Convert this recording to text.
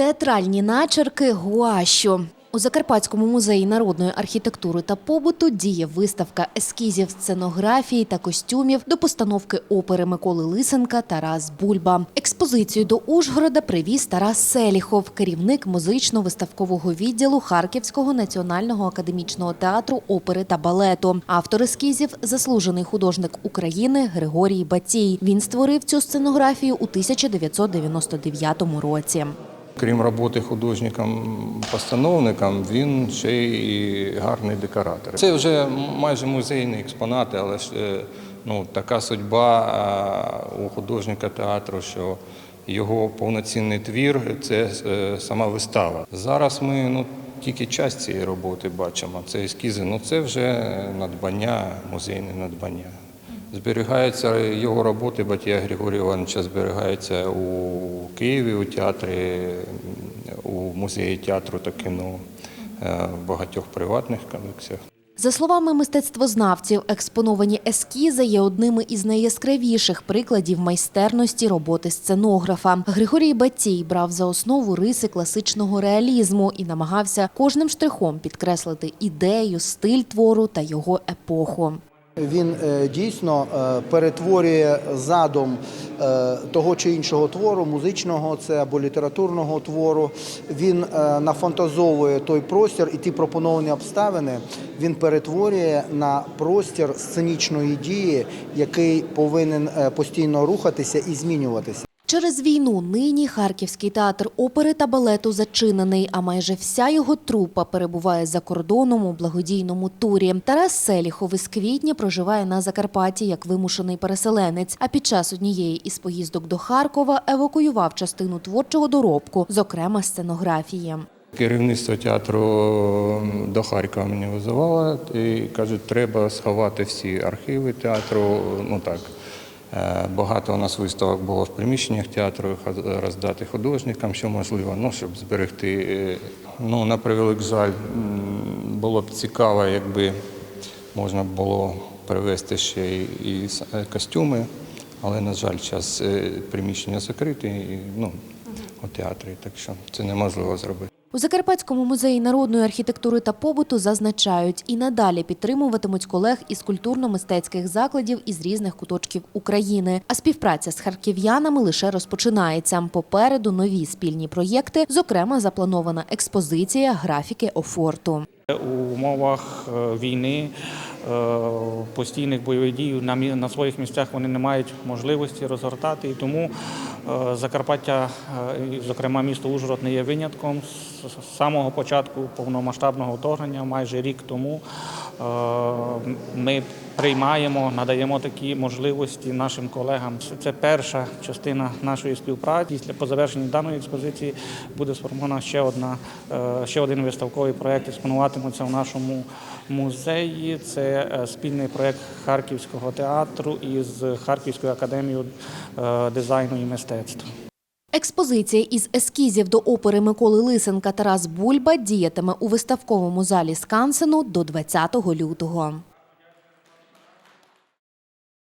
Театральні начерки гуащо. У Закарпатському музеї народної архітектури та побуту діє виставка ескізів сценографії та костюмів до постановки опери Миколи Лисенка Тарас Бульба. Експозицію до Ужгорода привіз Тарас Селіхов, керівник музично-виставкового відділу Харківського національного академічного театру опери та балету. Автор ескізів заслужений художник України Григорій Батій. Він створив цю сценографію у 1999 році. Крім роботи художником-постановником, він ще й гарний декоратор. Це вже майже музейні експонати, але ж е, ну, така судьба у художника театру, що його повноцінний твір це е, сама вистава. Зараз ми ну, тільки часть цієї роботи бачимо. Це ескізи, ну це вже надбання, музейне надбання. Зберігаються його роботи Батія Григорія Івановича зберігаються у Києві у театрі, у музеї театру та кіно, е, в багатьох приватних колекціях. За словами мистецтвознавців, експоновані ескізи є одними із найяскравіших прикладів майстерності роботи сценографа. Григорій Батій брав за основу риси класичного реалізму і намагався кожним штрихом підкреслити ідею, стиль твору та його епоху. Він е, дійсно е, перетворює задум е, того чи іншого твору, музичного це або літературного твору. Він нафантазовує той простір і ті пропоновані обставини. Він перетворює на простір сценічної дії, який повинен постійно рухатися і змінюватися. Через війну нині Харківський театр опери та балету зачинений, а майже вся його трупа перебуває за кордоном у благодійному турі. Тарас Селіхов із квітня проживає на Закарпатті як вимушений переселенець. А під час однієї із поїздок до Харкова евакуював частину творчого доробку, зокрема сценографії. Керівництво театру до Харкова мене визивало і кажуть, треба сховати всі архіви театру. Ну так, багато у нас виставок було в приміщеннях театру, роздати художникам, що можливо, ну, щоб зберегти. Е, Ну, на превелик жаль, було б цікаво, якби можна було привезти ще і е, костюми, але, на жаль, зараз приміщення закриті і, ну, у театрі, так що це неможливо зробити. У Закарпатському музеї народної архітектури та побуту зазначають і надалі підтримуватимуть колег із культурно-мистецьких закладів із різних куточків України. А співпраця з харків'янами лише розпочинається. Попереду нові спільні проєкти, зокрема запланована експозиція графіки офорту. У умовах е, війни, е, постійних бойових дій на, своїх місцях вони не мають можливості розгортати. І тому Закарпаття, е, зокрема місто Ужгород, не є винятком. З самого початку повномасштабного вторгнення, майже рік тому, е, ми приймаємо, надаємо такі можливості нашим колегам. Це перша частина нашої співпраці. Після по завершенні даної експозиції буде сформована ще одна, е, ще один виставковий проєкт. Експонуватиметься в нашому музеї. Це е, спільний проєкт Харківського театру із Харківською академією е, дизайну і мистецтва. Експозиція із ескізів до опери Миколи Лисенка Тарас Бульба діятиме у виставковому залі Скансену до 20 лютого.